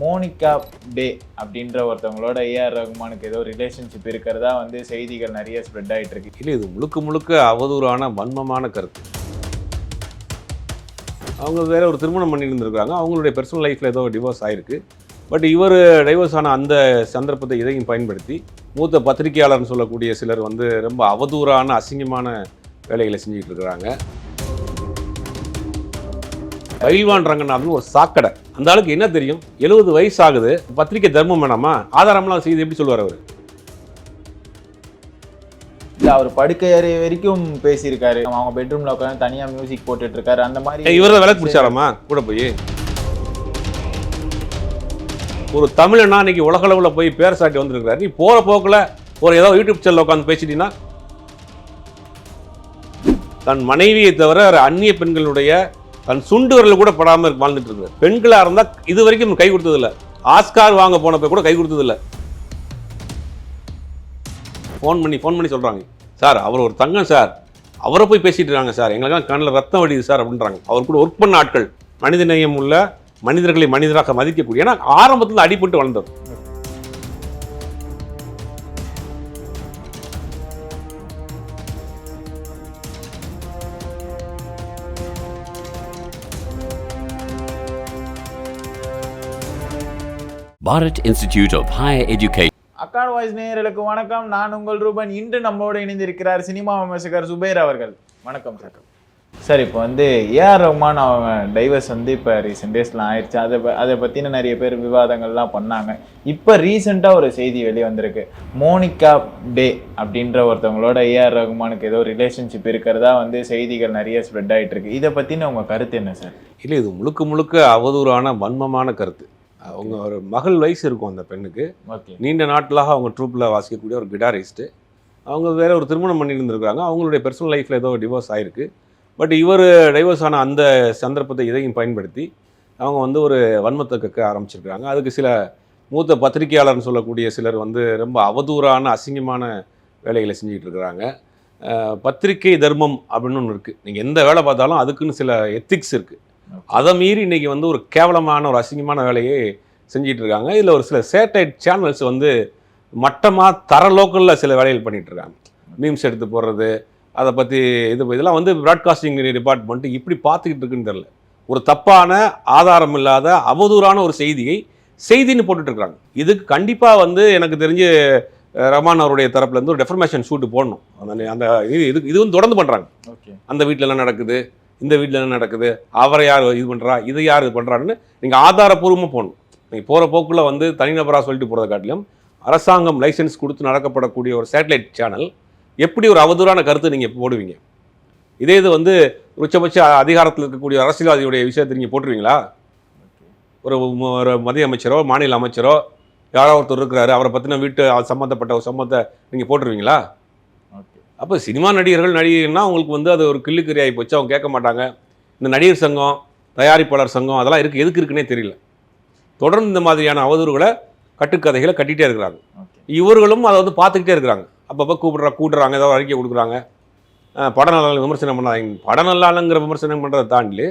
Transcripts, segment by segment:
Monica டே அப்படின்ற ஒருத்தவங்களோட AR ரகுமானுக்கு ஏதோ ரிலேஷன்ஷிப் இருக்கிறதா வந்து செய்திகள் நிறைய ஸ்ப்ரெட் ஆகிட்டு இருக்கு. இல்லை இது முழுக்க முழுக்க அவதூறான வன்மமான கருத்து. அவங்க வேற ஒரு திருமணம் பண்ணி இருந்திருக்காங்க அவங்களுடைய பர்சனல் லைஃப்பில் ஏதோ டிவோர்ஸ் ஆயிருக்கு. பட் இவர் டைவர்ஸ் ஆன அந்த சந்தர்ப்பத்தை இதையும் பயன்படுத்தி மூத்த பத்திரிகையாளர்னு சொல்லக்கூடிய சிலர் வந்து ரொம்ப அவதூறான அசிங்கமான வேலைகளை செஞ்சுட்டு இருக்கிறாங்க. பயில்வான் ரங்கநாதன் ஒரு சாக்கடை. அந்த ஆளுக்கு என்ன தெரியும்? எழுபது வயசு ஆகுது பத்திரிகை தர்மம் வேணாமா? ஆதாரம்லாம் செய்து எப்படி சொல்லுவார் அவர்? இல்ல அவர் படுக்கை அறை வரைக்கும் பேசியிருக்காரு. அவங்க பெட்ரூம்ல உட்காந்து தனியா மியூசிக் போட்டுட்டு இருக்காரு அந்த மாதிரி இவர் தான் விளக்கு பிடிச்சாராமா? கூட போய். ஒரு தமிழனா இன்னைக்கு உலகளவில் போய் பேர் சாட்டி வந்திருக்கிறாரு. நீ போற போக்குல ஒரு ஏதோ யூடியூப் சேனல் உட்காந்து பேசிட்டீங்கன்னா தன் மனைவியை தவிர அந்நிய பெண்களுடைய தன் சுண்டு வரல கூட படாமல் வாழ்ந்துட்டு இருக்காரு பெண்களாக இருந்தால் இது வரைக்கும் கை கொடுத்ததில்ல. ஆஸ்கார் வாங்க போனப்ப கூட கை கொடுத்ததில்லை. ஃபோன் பண்ணி ஃபோன் பண்ணி சொல்கிறாங்க சார் அவர் ஒரு தங்கம் சார். அவரை போய் பேசிட்டு இருக்காங்க சார். எங்களுக்கெல்லாம் கண்ணில் ரத்தம் வடிது சார் அப்படின்றாங்க. அவர் கூட ஒர்க் பண்ண ஆட்கள். மனித நேயம் உள்ள மனிதர்களை மனிதராக மதிக்கக்கூடிய ஏன்னா ஆரம்பத்தில் அடிபட்டு வளர்ந்தவர். Bharat Institute of Higher Education. அக்காட் வாய்ஸ் நேயர்களுக்கு வணக்கம். நான் உங்கள் ரூபன். இன்று நம்மோடு இணைந்திருக்கிறார் சினிமா விமர்சகர் சுபேர் அவர்கள். வணக்கம் சார். சார் இப்போ வந்து ஏஆர் ரஹ்மான் அவங்க டைவர்ஸ் வந்து இப்போ ரீசெண்ட் டேஸ்லாம் ஆயிடுச்சு அதை அதை பற்றின நிறைய பேர் விவாதங்கள்லாம் பண்ணாங்க. இப்போ ரீசெண்டாக ஒரு செய்தி வெளியே வந்திருக்கு மோனிகா டே அப்படின்ற ஒருத்தவங்களோட ஏஆர் ரஹ்மானுக்கு ஏதோ ரிலேஷன்ஷிப் இருக்கிறதா வந்து செய்திகள் நிறைய ஸ்ப்ரெட் ஆயிட்டு இருக்கு. இதை பற்றின உங்கள் கருத்து என்ன சார்? இல்லை இது முழுக்க முழுக்க அவதூறான வன்மமான கருத்து. அவங்க ஒரு மகள் வயசு இருக்கும் அந்த பெண்ணுக்கு. நீண்ட நாட்களாக அவங்க ட்ரூப்பில் வாசிக்கக்கூடிய ஒரு கிட்டாரிஸ்ட்டு அவங்க வேற ஒரு திருமணம் பண்ணி இருந்திருக்காங்க அவங்களுடைய பர்சனல் லைஃப்பில் ஏதோ டிவோர்ஸ் ஆயிருக்கு. பட் இவர் டைவர்ஸ் ஆன அந்த சந்தர்ப்பத்தை இதையும் பயன்படுத்தி அவங்க வந்து ஒரு வன்மத்தை கக்க ஆரம்பிச்சிருக்காங்க அதுக்கு சில மூத்த பத்திரிகையாளர்னு சொல்லக்கூடிய சிலர் வந்து ரொம்ப அவதூறான அசிங்கமான வேலைகளை செஞ்சுட்டு இருக்கிறாங்க. பத்திரிகை தர்மம் அப்படின்னு ஒன்று இருக்குது நீங்கள் எந்த வேலை பார்த்தாலும் அதுக்குன்னு சில எத்திக்ஸ் இருக்குது அதை மீறி இன்னைக்கு வந்து ஒரு கேவலமான ஒரு அசிங்கமான வேலையை செஞ்சிட்டு இருக்காங்க இதில் ஒரு சில சேட்டைட் சேனல்ஸ் வந்து மட்டமாக தர லோக்கலில் சில வேலைகள் பண்ணிட்டு இருக்காங்க மீம்ஸ் எடுத்து போடுறது அதை பற்றி இது இதெல்லாம் வந்து ப்ராட்காஸ்டிங் டிபார்ட்மெண்ட் இப்படி பார்த்துக்கிட்டு இருக்குன்னு தெரில ஒரு தப்பான ஆதாரம் இல்லாத அவதூறான ஒரு செய்தியை செய்தின்னு போட்டுட்டு இருக்காங்க இதுக்கு கண்டிப்பாக வந்து எனக்கு தெரிஞ்சு ரஹ்மான் அவருடைய தரப்புல இருந்து ஒரு டெஃபர்மேஷன் ஷூட் போடணும். அந்த அந்த இது இது வந்து தொடர்ந்து பண்ணுறாங்க ஓகே. அந்த வீட்டில் என்ன நடக்குது. இந்த வீட்டில் என்ன நடக்குது? அவரை யார் இது பண்ணுறா இதை யார் இது பண்ணுறான்னு நீங்கள் ஆதாரப்பூர்வமாக போகணும். நீங்கள் போகிற போக்குள்ள வந்து தனிநபராக சொல்லிட்டு போகிறத காட்டிலும் அரசாங்கம் லைசென்ஸ் கொடுத்து நடக்கப்படக்கூடிய ஒரு சேட்டலைட் சேனல் எப்படி ஒரு அவதூறான கருத்து நீங்கள் போடுவீங்க? இதே இது வந்து உச்சபட்ச அதிகாரத்தில் இருக்கக்கூடிய அரசியல்வாதியுடைய விஷயத்தை நீங்கள் போட்டுருவீங்களா? ஒரு ஒரு மத்திய அமைச்சரோ மாநில அமைச்சரோ யாரோ ஒருத்தர் இருக்கிறாரு. அவரை பற்றின வீட்டு அது சம்மந்தப்பட்ட ஒரு சம்மத்தை நீங்கள் போட்டுருவீங்களா? அப்போ சினிமா நடிகர்கள் நடிகர்னா உங்களுக்கு வந்து அது ஒரு கிள்ளுக்கறி ஆகி போச்சு. அவங்க கேட்க மாட்டாங்க. இந்த நடிகர் சங்கம் தயாரிப்பாளர் சங்கம் அதெல்லாம் இருக்கு. எதுக்கு இருக்குன்னே தெரியல. தொடர்ந்து இந்த மாதிரியான அவதூறுகளை கட்டுக்கதைகளை கட்டிகிட்டே இருக்கிறாங்க. இவர்களும் அதை வந்து பார்த்துக்கிட்டே இருக்கிறாங்க. அப்பப்போ கூப்பிடுறா கூட்டுறாங்க ஏதாவது அறிக்கை கொடுக்குறாங்க. பட நல்லால விமர்சனம் பண்ணாங்க பட விமர்சனம் பண்ணுறதை தாண்டி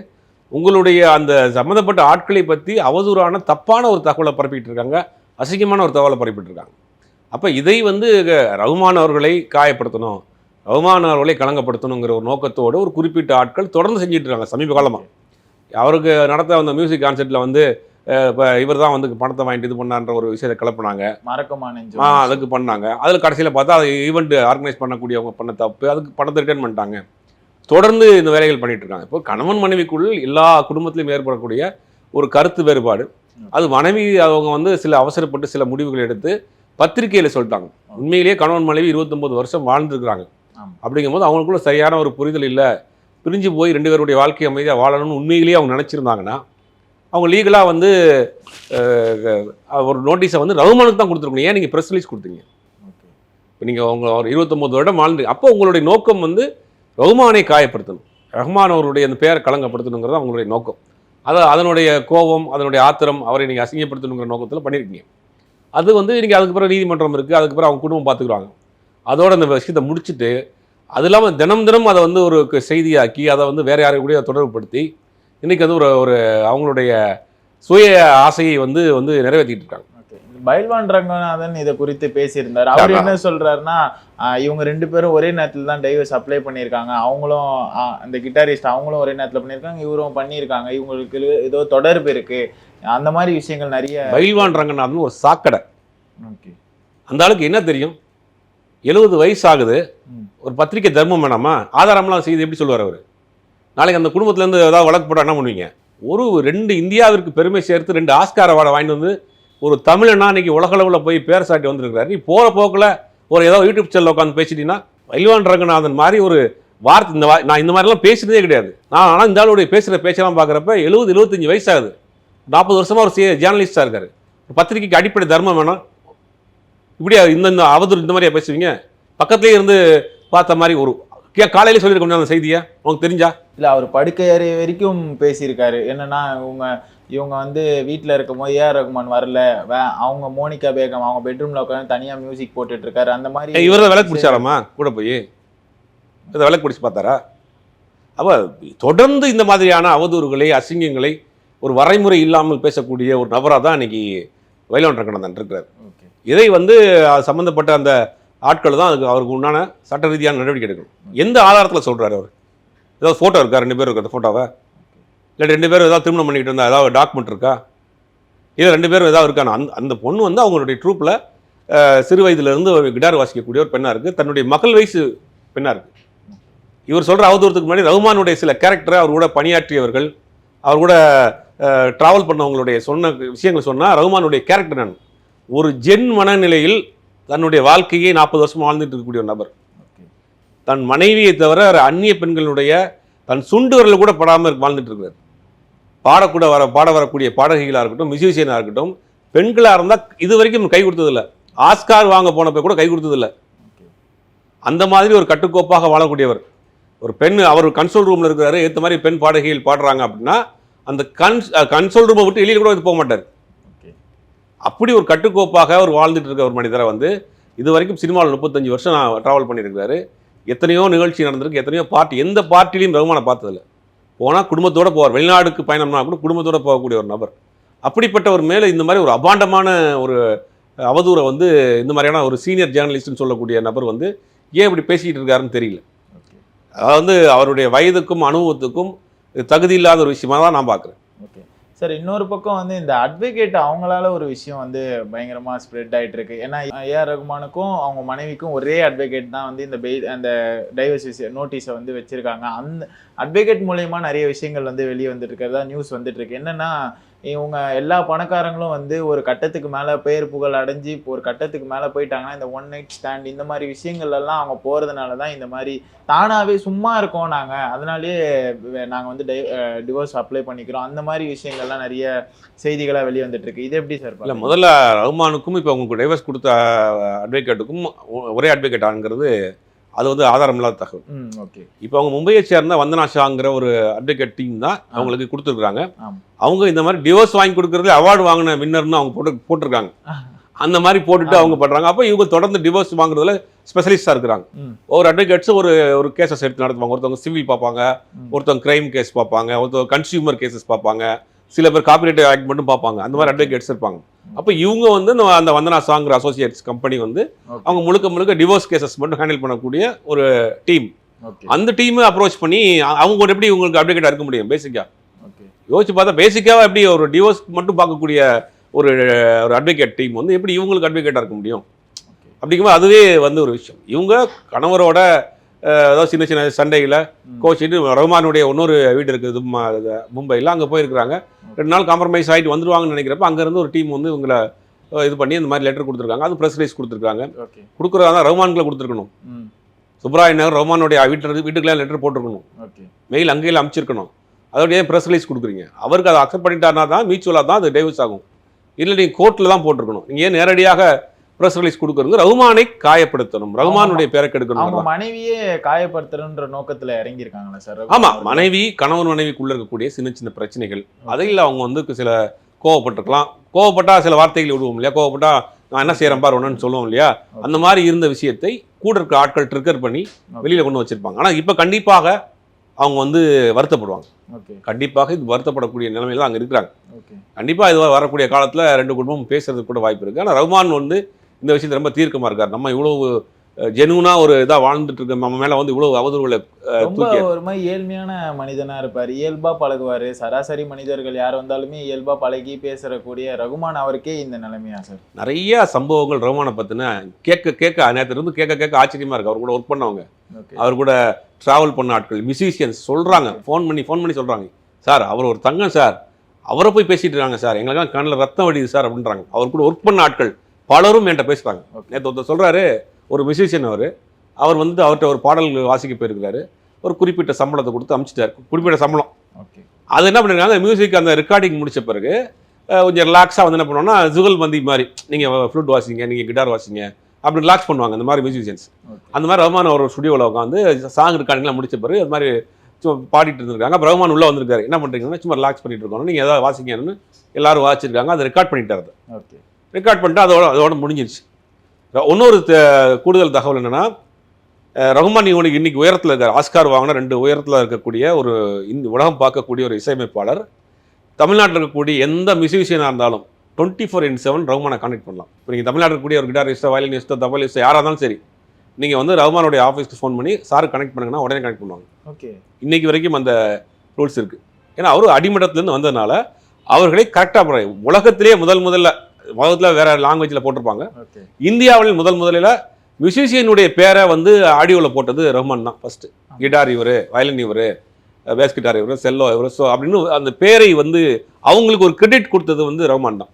உங்களுடைய அந்த சம்மந்தப்பட்ட ஆட்களை பற்றி அவதூறான தப்பான ஒரு தகவலை பரப்பிட்டு இருக்காங்க. அசிங்கமான ஒரு தகவலை பரப்பிட்டு இருக்காங்க. அப்போ இதை வந்து ரகுமான் அவர்களை காயப்படுத்தணும். ரகுமான் அவர்களை களங்கப்படுத்தணுங்கிற ஒரு நோக்கத்தோடு ஒரு குறிப்பிட்ட ஆட்கள் தொடர்ந்து செஞ்சுட்டு இருக்காங்க சமீப காலமாக அவருக்கு நடத்த வந்த மியூசிக் கான்சர்ட்டில் வந்து இப்போ இவர் தான் வந்து பணத்தை வாங்கிட்டு இது பண்ணான்ற ஒரு விஷயத்தை கிளப்புனாங்க. மறக்கமா ஆ அதுக்கு பண்ணாங்க. அதில் கடைசியில் பார்த்தா அது ஈவெண்ட் ஆர்கனைஸ் பண்ணக்கூடியவங்க பண்ண தப்பு அதுக்கு பணத்தை ரிட்டர்ன் பண்ணிட்டாங்க. தொடர்ந்து இந்த வேலைகள் பண்ணிட்டு இருக்காங்க. இப்போ கணவன் மனைவிக்குள் எல்லா குடும்பத்திலும் ஏற்படக்கூடிய ஒரு கருத்து வேறுபாடு. அது மனைவி அவங்க வந்து சில அவசரப்பட்டு சில முடிவுகள் எடுத்து பத்திரிக்கையில் சொல்லிட்டாங்க. உண்மையிலேயே கணவன் மனைவி இருபத்தொம்பது வருஷம் வாழ்ந்துருக்குறாங்க. அப்படிங்கும்போது அவங்களுக்குள்ள சரியான ஒரு புரிதல் இல்லை. பிரிஞ்சு போய் ரெண்டு பேருடைய வாழ்க்கை அமைதியாக வாழணும்னு உண்மையிலேயே அவங்க நினச்சிருந்தாங்கன்னா அவங்க லீகலாக வந்து ஒரு நோட்டீஸை வந்து ரகுமானுக்கு தான் கொடுத்துருக்கணும். ஏன் நீங்கள் ப்ரெஸ் ரிலீஸ் கொடுத்தீங்க? இப்போ நீங்கள் அவங்க ஒரு இருபத்தொம்போது வருடம் வாழ்ந்து அப்போ உங்களுடைய நோக்கம் வந்து ரகுமானை காயப்படுத்தணும். ரஹ்மான் அவருடைய அந்த பேரை களங்கப்படுத்தணுங்கிறது அவங்களுடைய நோக்கம். அதை அதனுடைய கோபம் அதனுடைய ஆத்திரம் அவரை நீங்கள் அசிங்கப்படுத்தணுங்கிற நோக்கத்தில் பண்ணியிருக்கீங்க அது வந்து நீங்கள் அதுக்கு பிறகு நீதிமன்றம் இருக்குது அதுக்கு பிறகு அவங்க குடும்பம் பார்த்துக்குறாங்க அதோட அந்த விஷயத்தை முடிச்சுட்டு அது இல்லாமல் தினம் தினம் அதை வந்து ஒரு செய்தியாக்கி அதை வந்து வேறு யாரை கூட தொடர்புபடுத்தி இன்றைக்கி அது ஒரு ஒரு அவங்களுடைய சுய ஆசையை வந்து வந்து நிறைவேற்றிட்டு இருக்காங்க. பைல்வான் ரங்கநாதன் இதை குறித்து பேசியிருந்தார். அவர் என்ன சொல்றாருன்னா இவங்க ரெண்டு பேரும் ஒரே நேரத்துல தான் டைவர்ஸ் அப்ளை பண்ணியிருக்காங்க. அவங்களும் அந்த கிட்டாரிஸ்ட் அவங்களும் ஒரே நேரத்துல பண்ணியிருக்காங்க. இவரும் பண்ணியிருக்காங்க. இவங்களுக்கு ஏதோ தொடர்பு இருக்கு. அந்த மாதிரி விஷயங்கள் நிறைய பைல்வான் ரங்கநாதன் ஒரு சாக்கடை. ஓகே. அந்த ஆளுக்கு என்ன தெரியும்? எழுபது வயசு ஆகுது. ஒரு பத்திரிக்கை தர்மம் வேணாமா? ஆதாரம்லாம் செய்து எப்படி சொல்லுவார் அவர்? நாளைக்கு அந்த குடும்பத்துலேருந்து ஏதாவது வழக்கு போட்டால் என்ன பண்ணுவீங்க? ஒரு ரெண்டு இந்தியாவிற்கு பெருமை சேர்த்து ரெண்டு ஆஸ்கார் அவார்டை வாங்கிட்டு வந்து ஒரு தமிழனா இன்னைக்கு உலகளவில் போய் பேர் சாட்டி வந்திருக்கிறாரு. நீ போகிற போக்கில் ஒரு ஏதோ யூடியூப் சேனல் உட்காந்து பேசிட்டீங்கன்னா பைல்வான் ரங்கநாதன் மாதிரி ஒரு வார்த்தை இந்த நான் இந்த மாதிரிலாம் பேசுனதே கிடையாது. நான் ஆனால் இந்த ஆளுடைய பேசுகிற பேச்செல்லாம் பார்க்குறப்ப எழுபது எழுபத்தஞ்சு வயசாகுது. நாற்பது வருஷமாக ஒரு ஜேர்னலிஸ்டாக இருக்காரு. பத்திரிக்கைக்கு அடிப்படை தர்மம் வேணும். இப்படியா இந்த இந்த அவதூறு இந்த மாதிரியா பேசுவீங்க? பக்கத்துலேயே இருந்து பார்த்த மாதிரி ஒரு கே காலையில சொல்லியிருக்க அந்த செய்தியை? உங்களுக்கு தெரிஞ்சா? இல்ல அவர் படுக்கை அறை வரைக்கும் பேசியிருக்காரு. என்னன்னா இவங்க இவங்க வந்து வீட்ல இருக்கும்போது ஏஆர் ரகுமான் வரல. வே- அவங்க மோனிகா பேகம் அவங்க பெட்ரூம்ல உட்காந்து தனியா மியூசிக் போட்டுட்டு இருக்காரு அந்த மாதிரி இவர் விளக்கு பிடிச்சாராமா? கூட போய். இதை விளக்கு பிடிச்சி பார்த்தாரா? அப்போ தொடர்ந்து இந்த மாதிரியான அவதூறுகளை அசிங்கங்களை ஒரு வரைமுறை இல்லாமல் பேசக்கூடிய ஒரு நபராக தான் இன்னைக்கு வைலவன் ரங்கநாதன் இருக்கிறார். ஓகே. இதை வந்து அது சம்மந்தப்பட்ட அந்த ஆட்கள் தான் அதுக்கு அவருக்கு உண்டான சட்ட ரீதியான நடவடிக்கை எடுக்கணும். எந்த ஆதாரத்தில் சொல்கிறாரு அவர்? ஏதாவது ஃபோட்டோ இருக்கா? ரெண்டு பேரும் இருக்கா அந்த ஃபோட்டோவை இல்லை ரெண்டு பேரும் ஏதாவது திருமணம் பண்ணிக்கிட்டு இருந்தா ஏதாவது டாக்குமெண்ட் இருக்கா? இல்லை ரெண்டு பேரும் ஏதாவது இருக்கான அந்த அந்த பொண்ணு வந்து அவங்களுடைய ட்ரூப்பில் சிறு வயதுலேருந்து ஒரு கிட்டார் வாசிக்கக்கூடிய ஒரு பெண்ணாக இருக்குது தன்னுடைய மகள் வயசு பெண்ணாக இருக்குது இவர் சொல்கிற அவதூறத்துக்கு முன்னாடி ரகுமானுடைய சில கேரக்டரை அவர் கூட பணியாற்றியவர்கள் அவர் கூட ட்ராவல் பண்ணவங்களுடைய சொன்ன விஷயங்கள் சொன்னால் ரகுமானுடைய கேரக்டர் நான் ஒரு ஜென் மனநிலையில் தன்னுடைய வாழ்க்கையை நாற்பது வருஷம் வாழ்ந்துட்டு இருக்கக்கூடிய ஒரு நபர். தன் மனைவியை தவிர வேற அந்நிய பெண்களுடைய தன் சுண்டு விரல் கூட படாமல் வாழ்ந்துட்டு இருக்கிறார் பாடக்கூட வர பாட வரக்கூடிய பாடகிகளாக இருக்கட்டும் மியூசிஷியனாக இருக்கட்டும் பெண்களாக இருந்தால் இது வரைக்கும் கை கொடுத்ததில்ல ஆஸ்கார் வாங்க போனப்ப கூட கை கொடுத்ததில்ல அந்த மாதிரி ஒரு கட்டுக்கோப்பாக வாழக்கூடியவர். ஒரு பெண் அவர் கன்சோல் ரூமில் இருக்கிறாரு ஏற்ற மாதிரி பெண் பாடகிகள் பாடுறாங்க அப்படின்னா அந்த கன்ஸ் கன்சோல் ரூமை விட்டு வெளியில் கூட வந்து போக மாட்டார். அப்படி ஒரு கட்டுக்கோப்பாக அவர் வாழ்ந்துட்டு இருக்க ஒரு மனிதரை வந்து இது வரைக்கும் சினிமாவில் முப்பத்தஞ்சு வருஷம் நான் ட்ராவல் பண்ணியிருக்கிறாரு. எத்தனையோ நிகழ்ச்சி நடந்திருக்கு எத்தனையோ பார்ட்டி எந்த பார்ட்டிலையும் ரகுமானை பார்த்ததில்ல. போனால் குடும்பத்தோட போவார். வெளிநாடுக்கு பயணம்னா கூட குடும்பத்தோட போகக்கூடிய ஒரு நபர். அப்படிப்பட்ட ஒரு மேலே இந்த மாதிரி ஒரு அபாண்டமான ஒரு அவதூறை வந்து இந்த மாதிரியான ஒரு சீனியர் ஜேர்னலிஸ்ட்னு சொல்லக்கூடிய நபர் வந்து ஏன் இப்படி பேசிக்கிட்டு இருக்காருன்னு தெரியல. அதாவது வந்து அவருடைய வயதுக்கும் அனுபவத்துக்கும் தகுதி இல்லாத ஒரு விஷயமா தான் நான் பார்க்குறேன். ஓகே. சார் இன்னொரு பக்கம் வந்து இந்த அட்வொகேட் அவங்களால ஒரு விஷயம் வந்து பயங்கரமா ஸ்ப்ரெட் ஆயிட்டு இருக்கு ஏன்னா ஏஆர் ரகுமானுக்கும் அவங்க மனைவிக்கும் ஒரே அட்வொகேட் தான் வந்து இந்த பெயில் அந்த டைவர்ஸ் நோட்டீஸை வந்து வச்சிருக்காங்க. அந்த அட்வொகேட் மூலயமா நிறைய விஷயங்கள் வந்து வெளியே வந்துட்டு இருக்கிறதா நியூஸ் வந்துட்டு இருக்கு. என்னன்னா இவங்க எல்லா பணக்காரங்களும் வந்து ஒரு கட்டத்துக்கு மேல பெயர் புகழ் அடைஞ்சு இப்போ ஒரு கட்டத்துக்கு மேல போயிட்டாங்கன்னா இந்த ஒன் நைட் ஸ்டாண்ட் இந்த மாதிரி விஷயங்கள் எல்லாம் அவங்க போறதுனால தான் இந்த மாதிரி தானாவே சும்மா இருக்கோம் நாங்க. அதனாலேயே வே- நாங்க வந்து டிவோர்ஸ் அப்ளை பண்ணிக்கிறோம். அந்த மாதிரி விஷயங்கள்லாம் நிறைய செய்திகளா வெளியே வந்துட்டு இருக்கு இது எப்படி சார் இல்லை முதல்ல ரகுமானுக்கும் இப்போ உங்களுக்கு டைவர்ஸ் கொடுத்த அட்வொகேட்டுக்கும் ஒரே அட்வொகேட் ஆங்கிறது அது வந்து ஆதாரம் இல்லாத தகவல். ஓகே. இப்போ அவங்க மும்பையை சேர்ந்த வந்தனா ஷாங்கிற ஒரு அட்வொகேட் டீம் தான் அவங்களுக்கு கொடுத்துருக்காங்க ஆமா. அவங்க இந்த மாதிரி டிவோர்ஸ் வாங்கி கொடுக்கறது அவார்டு வாங்கின வின்னர்னு அவங்க போட்டு போட்டிருக்காங்க. அந்த மாதிரி போட்டுட்டு அவங்க பண்றாங்க. அப்போ இவங்க தொடர்ந்து டிவோர்ஸ் வாங்குறதுல ஸ்பெஷலிஸ்டாக இருக்கிறாங்க. ஒரு அட்வொகேட்ஸ் ஒரு ஒரு கேசஸ் எடுத்து நடத்துவாங்க. ஒருத்தவங்க சிவில் பார்ப்பாங்க. ஒருத்தவங்க கிரைம் கேஸ் பார்ப்பாங்க. ஒருத்தவங்க கன்சியூமர் கேசஸ் பார்ப்பாங்க. சில பேர் காப்பிரைட் ஆக்ட் மட்டும் பார்ப்பாங்க. அந்த மாதிரி அட்வொகேட்ஸ் இருப்பாங்க. அப்போ இவங்க வந்து அந்த வந்தனா சாங்கிற அசோசியேட்ஸ் கம்பெனி வந்து. அவங்க முழுக்க முழுக்க டிவோர்ஸ் கேசஸ் மட்டும் ஹேண்டில் பண்ணக்கூடிய ஒரு டீம் அந்த டீமை அப்ரோச் பண்ணி அவங்க எப்படி உங்களுக்கு அட்வொகேட்டாக இருக்க முடியும்? பேசிக்கா ஓகே யோசிச்சு பார்த்தா பேசிக்காக எப்படி ஒரு டிவோர்ஸ் மட்டும் பார்க்கக்கூடிய ஒரு ஒரு அட்வொகேட் டீம் வந்து எப்படி இவங்களுக்கு அட்வொகேட்டாக இருக்க முடியும்? அப்படிங்கும்போது அதுவே வந்து ஒரு விஷயம். இவங்க கணவரோட ஏதாவது சின்ன சின்ன சண்டையில். கோச்சிட்டு ரஹ்மானுடைய இன்னொரு வீடு இருக்குது மும்பையில். அங்கே போயிருக்கிறாங்க. ரெண்டு நாள் காம்ப்ரமைஸ் ஆகிட்டு வந்துருவாங்கன்னு நினைக்கிறப்ப அங்கேருந்து ஒரு டீம் வந்து இவங்களை இது பண்ணி இந்த மாதிரி லெட்டர் கொடுத்துருக்காங்க. அது ப்ரெஸ் ரிலீஸ் கொடுத்துருக்காங்க. கொடுக்குறதா தான் ரஹ்மான்களை கொடுத்துருக்கணும். சுப்ராய் நகர் ரஹ்மானுடைய வீட்டில் வீட்டுக்குலாம் லெட்டர் போட்டிருக்கணும். மெயில் அங்கேயும் அனுப்பிச்சிருக்கணும் அதோட ஏன் ப்ரெஸ் ரிலீஸ் கொடுக்குறீங்க? அவருக்கு அதை அக்செப்ட் பண்ணிட்டாருனா தான் மியூச்சுவலாக தான் அது டைவர்ஸ் ஆகும். இல்லை நீங்கள் கோர்ட்டில் தான் போட்டிருக்கணும். நீங்கள் ஏன் நேரடியாக ப்ரெஸ் ரிலீஸ் கொடுக்குறது ரகுமானை காயப்படுத்தணும். ரகுமானுடைய பேரை கெடுக்கணும் மனைவியே காயப்படுத்துறன்ற நோக்கத்துல இறங்கி இருக்காங்களா சார் ஆமா மனைவி கணவன் மனைவிக்குள்ள இருக்கக்கூடிய சின்ன சின்ன பிரச்சனைகள். அதையில் அவங்க வந்து சில கோவப்பட்டிருக்கலாம். கோவப்பட்டா சில வார்த்தைகள் விடுவோம் இல்லையா? கோவப்பட்டா நான் என்ன செய்யறேன் பாரு ஒன்றுன்னு சொல்லுவோம் இல்லையா? அந்த மாதிரி இருந்த விஷயத்தை கூட இருக்க ஆட்கள் ட்ரிக்கர் பண்ணி வெளியில கொண்டு வச்சிருப்பாங்க. ஆனா இப்போ கண்டிப்பாக அவங்க வந்து வருத்தப்படுவாங்க. ஓகே. கண்டிப்பாக இது வருத்தப்படக்கூடிய நிலைமையில அங்கே இருக்கிறாங்க. ஓகே. கண்டிப்பாக இது வரக்கூடிய காலத்தில் ரெண்டு குடும்பமும் பேசுறதுக்கு கூட வாய்ப்பு இருக்குது ஆனால் ரஹ்மான் வந்து இந்த விஷயத்தை ரொம்ப தீர்க்கமாக இருக்கார். நம்ம இவ்வளவு ஜெனுவனாக ஒரு இதாக வாழ்ந்துட்டு இருக்க நம்ம மேலே வந்து இவ்வளவு அவதூறுகளை ரொம்ப ஒரு மாதிரி ஏழ்மையான மனிதனா இருப்பாரு. இயல்பா பழகுவாரு. சராசரி மனிதர்கள் யார் வந்தாலுமே இயல்பா பழகி பேசக்கூடிய ரகுமான் அவருக்கே இந்த நிலைமையா சார்? நிறைய சம்பவங்கள் ரஹ்மானை பற்றின கேட்க கேட்க நேரத்துல இருந்து கேட்க கேட்க ஆச்சரியமா இருக்கு. அவர் கூட ஒர்க் பண்ணவங்க. அவர் கூட ட்ராவல் பண்ண ஆட்கள் மியூசிஷியன்ஸ் சொல்கிறாங்க ஃபோன் பண்ணி ஃபோன் பண்ணி சொல்கிறாங்க சார் அவர் ஒரு தங்கம் சார். அவரை போய் பேசிட்டு இருக்காங்க சார். எங்களுக்கெல்லாம் கண்ணில் ரத்தம் வடியுது சார் அப்படின்றாங்க. அவர் கூட ஒர்க் பண்ண ஆட்கள். பலரும் என்கிட்ட பேசுகிறாங்க. நேற்று ஒருத்தர் சொல்கிறாரு ஒரு மியூசிஷியன் அவர் அவர் வந்து அவர்கிட்ட ஒரு பாடல் வாசிக்க போயிருக்கிறாரு. ஒரு குறிப்பிட்ட சம்பளத்தை கொடுத்து அமுச்சிட்டாரு. குறிப்பிட்ட சம்பளம். ஓகே அது என்ன பண்ணிருக்காங்க அந்த மியூசிக் அந்த ரெக்கார்டிங் முடிச்ச பிறகு கொஞ்சம் ரிலாக்ஸாக வந்து என்ன பண்ணுவோம்னா ஜுகல் பந்தி மாதிரி நீங்கள் ஃப்ளூட் வாசிங்க நீங்கள் கிட்டார் வாசிங்க அப்படி ரிலாக்ஸ் பண்ணுவாங்க அந்த மாதிரி மியூசிஷியன்ஸ் அந்த மாதிரி ரஹ்மான் அவர் ஸ்டுடியோவில் உட்காந்து சாங் ரெக்கார்டிங்லாம் முடிச்ச பிறகு அது மாதிரி சும்மா பாடிட்டு இருந்திருக்காங்க. அப்ப ரஹ்மான் உள்ளே வந்திருக்காரு. என்ன பண்ணுறீங்கன்னா சும்மா ரிலாக்ஸ் பண்ணிட்டு இருக்கோம் நீங்கள் ஏதாவது வாசிங்கன்னு எல்லாரும் வாசிச்சிருக்காங்க. அதை ரெக்கார்ட் பண்ணிட்டாரு ஓகே ரெக்கார்ட் பண்ணிட்டு அதோட அதோட முடிஞ்சிருச்சு. இன்னொரு கூடுதல் தகவல் என்னன்னா அஹ் ரஹ்மான் இவனுக்கு இன்னைக்கு உயரத்தில் இருக்கார். ஆஸ்கார் வாங்கின ரெண்டு உயரத்தில் இருக்கக்கூடிய ஒரு இந்த உலகம் பார்க்கக்கூடிய ஒரு இசையமைப்பாளர். தமிழ்நாட்டில் இருக்கக்கூடிய எந்த மியூசிஷியனாக இருந்தாலும் டுவெண்ட்டி ஃபோர் இன் செவன் ரஹ்மானை கான்டெக்ட் பண்ணலாம். இப்போ நீங்கள் தமிழ்நாட்டில் இருக்கக்கூடிய ஒரு கிட்டாரிஸ்டோ வயலினிஸ்டோ தபலிஸ்டோ யாராக இருந்தாலும் சரி நீங்கள் வந்து ரஹ்மானுடைய ஆஃபீஸ்க்கு ஃபோன் பண்ணி சார் கனெக்ட் பண்ணுங்கன்னா உடனே கனெக்ட் பண்ணுவாங்க. ஓகே. இன்னைக்கு வரைக்கும் அந்த ரூல்ஸ் இருக்கு. ஏன்னா அவரும் அடிமட்டத்துலேருந்து வந்ததுனால அவர்களை கரெக்டாக போகிறாங்க உலகத்திலேயே முதல் முதல்ல உலகத்தில் வேற லாங்குவேஜில் போட்டிருப்பாங்க. இந்தியாவில் முதல் முதலில் மியூசிஷியனுடைய பேரை வந்து ஆடியோவில் போட்டது ரஹ்மான் தான். ஃபர்ஸ்ட் கிட்டார் இவர் வயலின் இவர் பேஸ் கிட்டார் இவர் செல்லோ இவர். ஸோ அப்படின்னு அந்த பேரை வந்து அவங்களுக்கு ஒரு கிரெடிட் கொடுத்தது வந்து ரஹ்மான் தான்.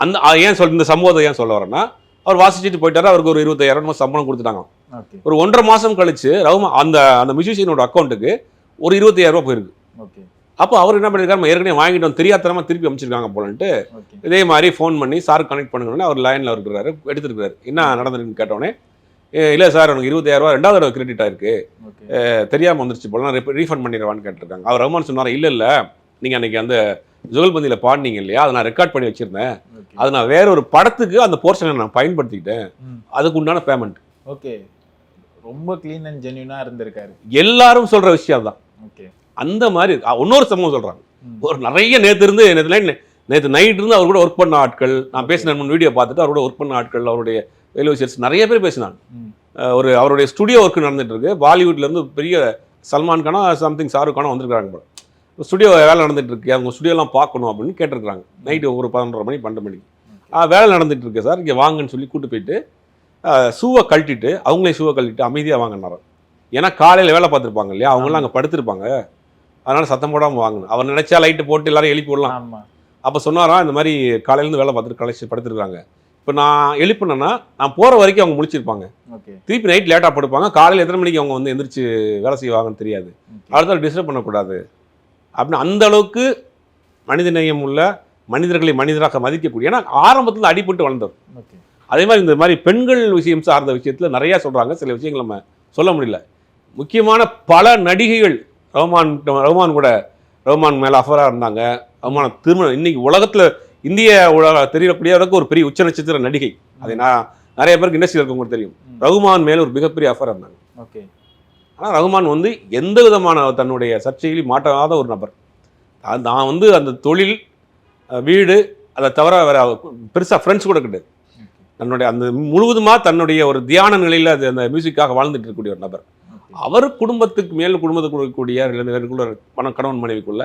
அந்த ஏன் சொல் இந்த சம்பவத்தை ஏன் சொல்ல வரேன்னா அவர் வாசிச்சுட்டு போயிட்டாரு அவருக்கு ஒரு இருபத்தாயிரம் சம்பளம் கொடுத்துட்டாங்க. ஒரு ஒன்றரை மாதம் கழிச்சு ரஹ்மான் அந்த அந்த மியூசிஷியனோட அக்கௌண்ட்டுக்கு ஒரு இருபத்தாயிரம் ரூபாய் போயிருக்கு. ஓகே அப்போ அவர் என்ன பண்ணிருக்காரு நம்ம ஏற்கனவே வாங்கிட்டோம் தெரியாதனமா திருப்பி அமைச்சிருக்காங்க போலன்ட்டு இதே மாதிரி ஃபோன் பண்ணி சார் கனெக்ட் பண்ணுங்கன்னு அவர் லைனில் இருக்கிறாரு எடுத்துருக்காரு என்ன நடந்திருக்குன்னு கேட்டோடனே இல்லை சார் எனக்கு இருபத்தாயிரம் ரூபா ரெண்டாவது தடவை கிரெடிட் ஆயிருக்கு. தெரியாமல் வந்துருச்சு போல நான் ரீஃபண்ட் பண்ணிடுவான்னு கேட்டிருக்காங்க. அவர் ரஹ்மான் சொன்னார் இல்லை இல்லை. நீங்கள் அன்னைக்கு அந்த ஜுகல்பந்தியில் பாடினீங்க இல்லையா? அதை நான் ரெக்கார்ட் பண்ணி வச்சிருந்தேன். அது நான் வேற ஒரு படத்துக்கு அந்த போர்ஷனை நான் பயன்படுத்திக்கிட்டேன். அதுக்கு உண்டான பேமெண்ட் ஓகே. ரொம்ப க்ளீன் அண்ட் ஜென்யூனா இருந்திருக்காரு. எல்லாரும் சொல்ற விஷயம் தான் ஓகே. அந்த மாதிரி இன்னொரு சம்பவம் சொல்றாங்க. ம். ஒரு நிறைய நேத்து இருந்து நேற்று நைட் நேற்று நைட் இருந்து அவர் கூட ஒர்க் பண்ண ஆட்கள் நான் பேசின வீடியோ பார்த்துட்டு அவரோட ஒர்க் பண்ண ஆட்கள் அவருடைய வெல்விஷர்ஸ் நிறைய பேர் பேசினாங்க. ஒரு அவருடைய ஸ்டுடியோ ஒர்க் நடந்துட்டு இருக்கு. பாலிவுட்ல இருந்து பெரிய சல்மான் கானா சம்திங் ஷாருக் கானா வந்திருக்காங்க போல. ஸ்டுடியோ வேலை நடந்துட்டு இருக்கு. அவங்க ஸ்டுடியோலாம் பார்க்கணும் அப்படின்னு கேட்டிருக்காங்க நைட்டு ஒரு பதினொன்றரை மணி பன்னெண்டு மணிக்கு. ஆ, வேலை நடந்துட்டு இருக்கு சார். இங்கே வாங்கன்னு சொல்லி கூட்டு போயிட்டு ஷூவை கழட்டிட்டு அவங்களே ஷூவை கழட்டிட்டு அமைதியாக வாங்கினாராம். ஏன்னா காலையில் வேலை பார்த்துருப்பாங்க இல்லையா? அவங்களாம் அங்கே படுத்திருப்பாங்க. அதனால சத்தம் போடாமல் வாங்கணும். அவர் நினைச்சா லைட்டு போட்டு எல்லாரும் எழுப்பி விடலாம். அப்போ சொன்னாராம் இந்த மாதிரி காலையிலேருந்து வேலை பார்த்துட்டு கழிச்சு படுத்துருக்காங்க இப்போ நான் எழுப்பினேன்னா நான் போகிற வரைக்கும் அவங்க முழிச்சிருப்பாங்க. ஓகே. திருப்பி நைட் லேட்டாக படுப்பாங்க. காலையில் எத்தனை மணிக்கு அவங்க வந்து எந்திரிச்சு வேலை செய்வாங்கன்னு தெரியாது. அடுத்த டிஸ்டர்ப் பண்ணக்கூடாது. அப்படின்னு அந்த அளவுக்கு மனிதநேயம் உள்ள மனிதர்களை மனிதராக மதிக்கக்கூடிய ஏன்னா ஆரம்பத்தில் அடிபட்டு வளர்ந்தவர். ஓகே. அதே மாதிரி இந்த மாதிரி பெண்கள் விஷயம் சார்ந்த விஷயத்தில் நிறையா சொல்கிறாங்க சில விஷயங்கள் நம்ம சொல்ல முடியல. முக்கியமான பல நடிகைகள் ரஹ்மான் ரஹ்மான் கூட ரஹ்மான் மேலே அஃபராக இருந்தாங்க. ரஹ்மான் திருமணம் இன்னைக்கு உலகத்தில் இந்திய உலக தெரியக்கூடிய அளவுக்கு ஒரு பெரிய உச்ச நட்சத்திர நடிகை. அதை நான் நிறைய பேருக்கு இண்டஸ்ட்ரியில் இருக்கவங்களுக்கு தெரியும். ரகுமான் மேலே ஒரு மிகப்பெரிய அஃபர் இருந்தாங்க. ஓகே. ஆனால் ரகுமான் வந்து எந்த விதமான தன்னுடைய சர்ச்சையிலும் மாட்டாத ஒரு நபர். நான் வந்து அந்த தொழில் வீடு அதை தவிர வேற பெருசாக ஃப்ரெண்ட்ஸ் கூட கிடையாது. தன்னுடைய அந்த முழுவதுமாக தன்னுடைய ஒரு தியான நிலையில் அது அந்த மியூசிக்காக வாழ்ந்துட்டு இருக்கக்கூடிய ஒரு நபர். அவர் குடும்பத்துக்கு மேல் குடும்பத்துக்கு இருக்கக்கூடிய ரெண்டு மன கணவன் மனைவிக்குள்ள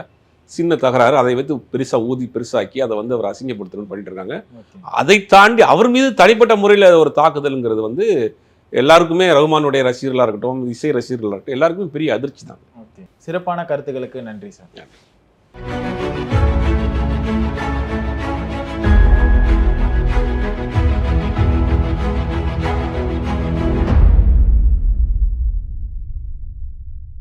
சின்ன தகராறு அதை வைத்து பெருசாக ஊதி பெருசாக்கி அதை வந்து அவர் அசிங்கப்படுத்தணும்னு பண்ணிட்டு இருக்காங்க அதை தாண்டி அவர் மீது தனிப்பட்ட முறையில் ஒரு தாக்குதலுங்கிறது வந்து எல்லாருக்குமே ரகுமானுடைய ரசிகர்களாக இருக்கட்டும் இசை ரசிகர்களாக இருக்கட்டும் எல்லாருக்குமே பெரிய அதிர்ச்சி தான். சிறப்பான கருத்துக்களுக்கு நன்றி சார்.